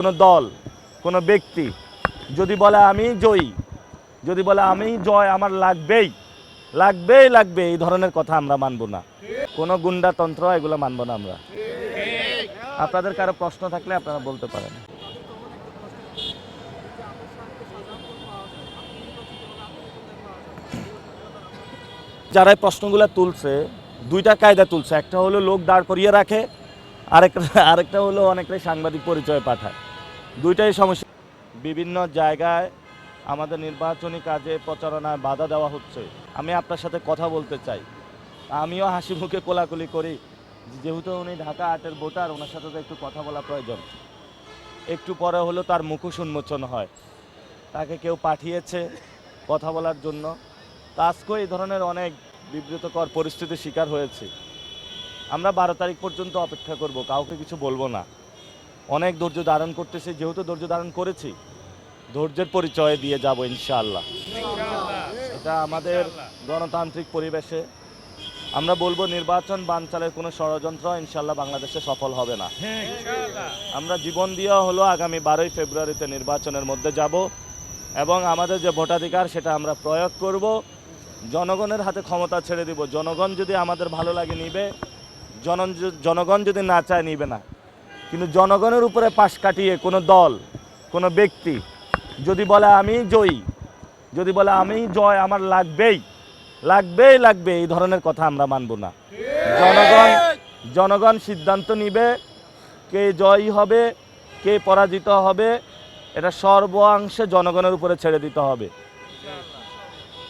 কোনো দল, কোনো ব্যক্তি যদি বলে আমি জয়ী, যদি বলে আমি জয় আমার লাগবেই লাগবেই লাগবে এই ধরনের কথা আমরা মানব না। কোনো গুন্ডাতন্ত্র এগুলো মানব না আমরা। আপনাদের কারও প্রশ্ন থাকলে আপনারা বলতে পারেন। যারা প্রশ্নগুলো তুলছে, দুইটা কায়দা তুলছে, একটা হলো লোক দাঁড় করিয়ে রাখে, আরেকটা আরেকটা হলো অনেকটাই সাংবাদিক পরিচয় পাঠায়। দুইটাই সমস্যা। বিভিন্ন জায়গায় আমাদের নির্বাচনী কাজে প্রচারণায় বাধা দেওয়া হচ্ছে। আমি আপনার সাথে কথা বলতে চাই। আমিও হাসি মুখে কোলাকুলি করি। যেহেতু উনি ঢাকা আটের ভোটার, ওনার সাথে তো একটু কথা বলা প্রয়োজন। একটু পরে হলো তার মুখোশ উন্মোচন হয়। তাকে কেউ পাঠিয়েছে কথা বলার জন্য। তা আজকেও এই ধরনের অনেক বিব্রতকর পরিস্থিতির শিকার হয়েছে। আমরা বারো তারিখ পর্যন্ত অপেক্ষা করব, কাউকে কিছু বলব না। অনেক ধৈর্য ধারণ করতেছি, যেহেতু ধৈর্য ধারণ করেছি। ধৈর্যের পরিচয় দিয়ে যাব ইনশাআল্লাহ। এটা আমাদের গণতান্ত্রিক পরিবেশে। আমরা বলব নির্বাচন বানচালের কোনো ষড়যন্ত্র ইনশাল্লাহ বাংলাদেশে সফল হবে না। আমরা জীবন দিয়ে হলো আগামী বারোই ফেব্রুয়ারিতে নির্বাচনের মধ্যে যাব এবং আমাদের যে ভোটাধিকার সেটা আমরা প্রয়োগ করব। জনগণের হাতে ক্ষমতা ছেড়ে দিব। জনগণ যদি আমাদের ভালো লাগে নিবে জন জনগণ যদি না চায় নিবে না। কিন্তু জনগণের উপরে পাশ কাটিয়ে কোনো দল, কোনো ব্যক্তি যদি বলে আমি জয়ী, যদি বলে আমি জয় আমার লাগবেই লাগবেই লাগবে এই ধরনের কথা আমরা মানব না। জনগণ জনগণ সিদ্ধান্ত নিবে কে জয়ী হবে, কে পরাজিত হবে, এটা সর্বাংশে জনগণের উপরে ছেড়ে দিতে হবে।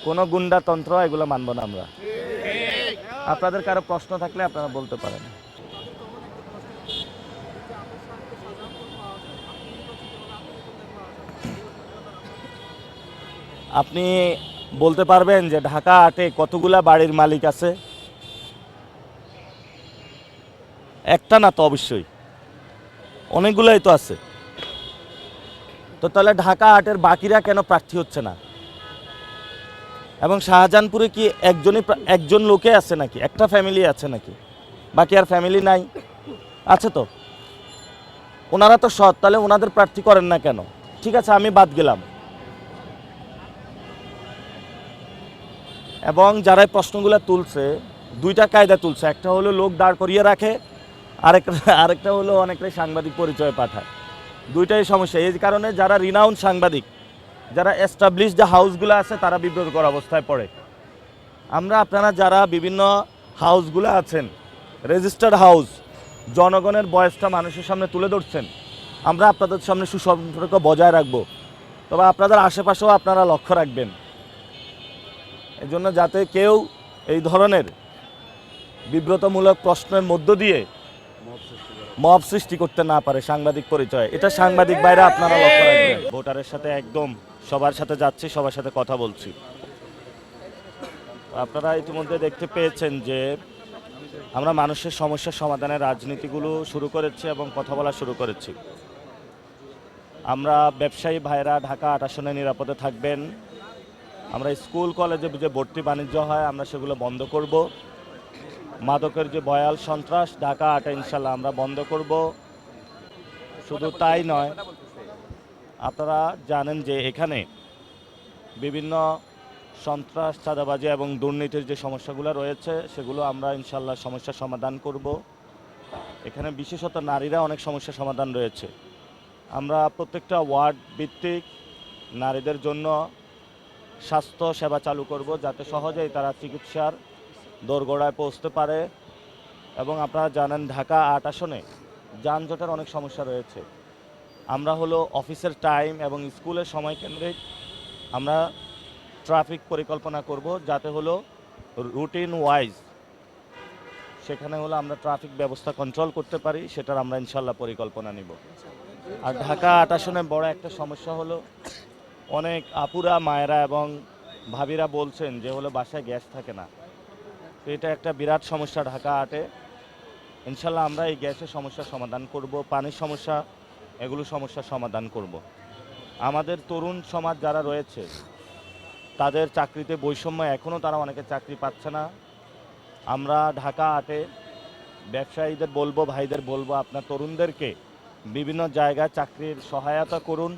কোনো গুন্ডাতন্ত্র এগুলো মানব না আমরা। আপনাদের কারও প্রশ্ন থাকলে আপনারা বলতে পারেন। আপনি বলতে পারবেন যে ঢাকা আটে কতগুলা বাড়ির মালিক আছে? একটা না তো অবশ্যই। অনেকগুলাই তো আছে। তো তাহলে ঢাকা আটের বাকিরা কেন প্রার্থী হচ্ছে না? এবং শাহজাহানপুরে কি একজনই একজন লোকে আছে নাকি? একটা ফ্যামিলি আছে নাকি? বাকি আর ফ্যামিলি নাই? আছে তো? ওনারা তো সৎ, তাহলে ওনাদের প্রার্থী করেন না কেন? ঠিক আছে, আমি বাদ গেলাম। এবং যারা প্রশ্নগুলো তুলছে, দুইটা কায়দা তুলছে। একটা হলো লোক দাঁড় করিয়ে রাখে আরেকটা আরেকটা হলো অনেকটাই সাংবাদিক পরিচয় পাঠায়। দুইটাই সমস্যা। এই কারণে যারা রিনাউন্ড সাংবাদিক, যারা এস্টাবলিশ যে হাউসগুলো আছে, তারা বিব্রতকর অবস্থায় পড়ে। আমরা আপনারা যারা বিভিন্ন হাউসগুলো আছেন রেজিস্টার্ড হাউস জনগণের বয়সটা মানুষের সামনে তুলে ধরছেন, আমরা আপনাদের সামনে সুসম্পর্ক বজায় রাখব। তবে আপনাদের আশেপাশেও আপনারা লক্ষ্য রাখবেন। এই জন্য যাতে কেউ এই ধরনের বিব্রতমূলক প্রশ্নের মধ্য দিয়ে মব সৃষ্টি করতে না পারে সাংবাদিক পরিচয়। এটা সাংবাদিক বাইরে আপনারা লক্ষ্য রাখবেন। ভোটারের সাথে একদম সবার সাথে যাচ্ছি, সবার সাথে কথা বলছি। আপনারা ইতিমধ্যে দেখতে পেয়েছেন যে আমরা মানুষের সমস্যার সমাধানের রাজনীতিগুলো শুরু করেছি এবং কথা বলা শুরু করেছি। আমরা ব্যবসায়ী ভাইরা ঢাকা আট আসনে নিরাপদে থাকবেন। আমরা স্কুল, কলেজে যে ভর্তি বাণিজ্য হয়, আমরা সেগুলো বন্ধ করব। মাদকের যে বয়াল সন্ত্রাস, ঢাকা আটা, ইনশাল্লাহ আমরা বন্ধ করব। শুধু তাই নয়, আপনারা জানেন যে এখানে বিভিন্ন সন্ত্রাস, চাঁদাবাজি এবং দুর্নীতির যে সমস্যাগুলো রয়েছে, সেগুলো আমরা ইনশাল্লাহ সমস্যার সমাধান করব। এখানে বিশেষত নারীরা অনেক সমস্যার সমাধান রয়েছে। আমরা প্রত্যেকটা ওয়ার্ড ভিত্তিক নারীদের জন্য স্বাস্থ্য সেবা চালু করব যাতে সহজেই তারা চিকিৎসার দোরগোড়ায় পৌঁছতে পারে। এবং আপনারা জানেন ঢাকা আট আসনে যানজটের অনেক সমস্যা রয়েছে। আমরা হলো অফিসের টাইম এবং স্কুলের সময় কেন্দ্রিক আমরা ট্রাফিক পরিকল্পনা করব যাতে হলো রুটিন ওয়াইজ সেখানে হলো আমরা ট্রাফিক ব্যবস্থা কন্ট্রোল করতে পারি, সেটার আমরা ইনশাল্লাহ পরিকল্পনা নিব। আর ঢাকা আট আসনে বড় একটা সমস্যা হলো অনেক আপুরা, মায়েরা এবং ভাবিরা বলছেন যে হলো বাসায় গ্যাস থাকে না। তো এটা একটা বিরাট সমস্যা ঢাকা আটে। ইনশাল্লাহ আমরা এই গ্যাসের সমস্যার সমাধান করব, পানির সমস্যা, এগুলো সমস্যার সমাধান করব। আমাদের তরুণ সমাজ যারা রয়েছে, তাদের চাকরিতে বৈষম্য এখনও তারা অনেকে চাকরি পাচ্ছে না। আমরা ঢাকা আটে ব্যবসায়ীদের বলব, ভাইদের বলব, আপনার তরুণদেরকে বিভিন্ন জায়গায় চাকরির সহায়তা করুন।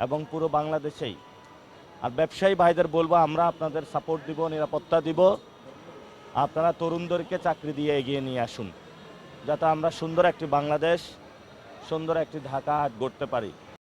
এবং পুরো বাংলাদেশেই। আর ব্যবসায়ী ভাইদের বলব, আমরা আপনাদের সাপোর্ট দিব, নিরাপত্তা দিব। আপনারা তরুণদেরকে চাকরি দিয়ে এগিয়ে নিয়ে আসুন, যাতে আমরা সুন্দর একটি বাংলাদেশ, সুন্দর একটি ঢাকা হাট গড়তে পারি।